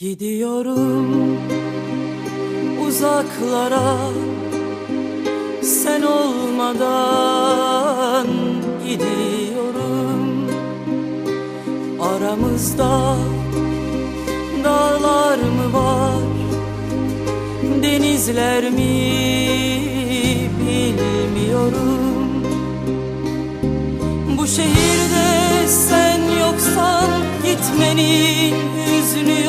Gidiyorum uzaklara. Sen olmadan gidiyorum. Aramızda dağlar mı var? Denizler mi? Bilmiyorum. Bu şehirde sen yoksan gitmenin hüznü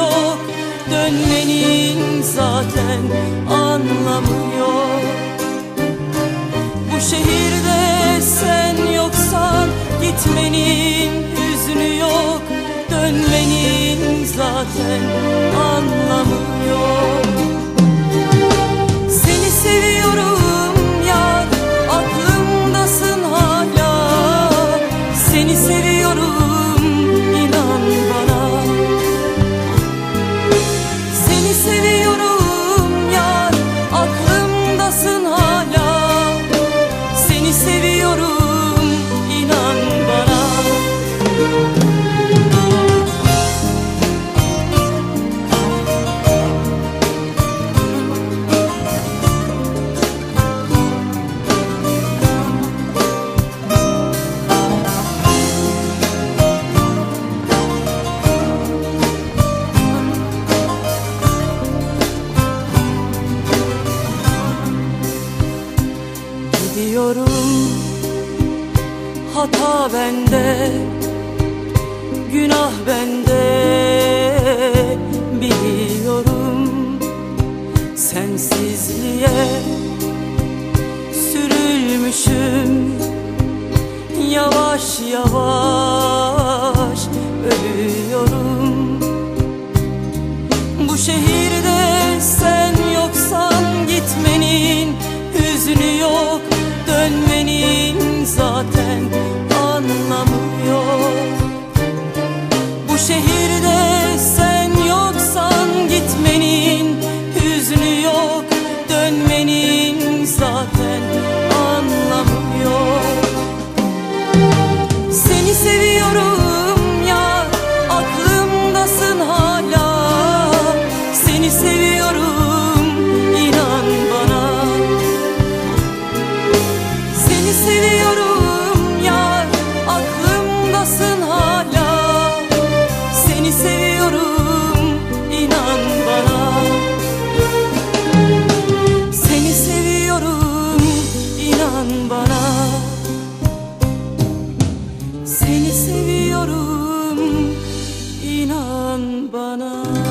Dönmenin zaten anlamı yok. Bu şehirde sen yoksan gitmenin hüznü yok. Dönmenin zaten anlamı Gidiyorum hata bende Günah bende. Biliyorum Sensizliğe sürülmüşüm. Yavaş yavaş out there. Seni seviyorum inan bana.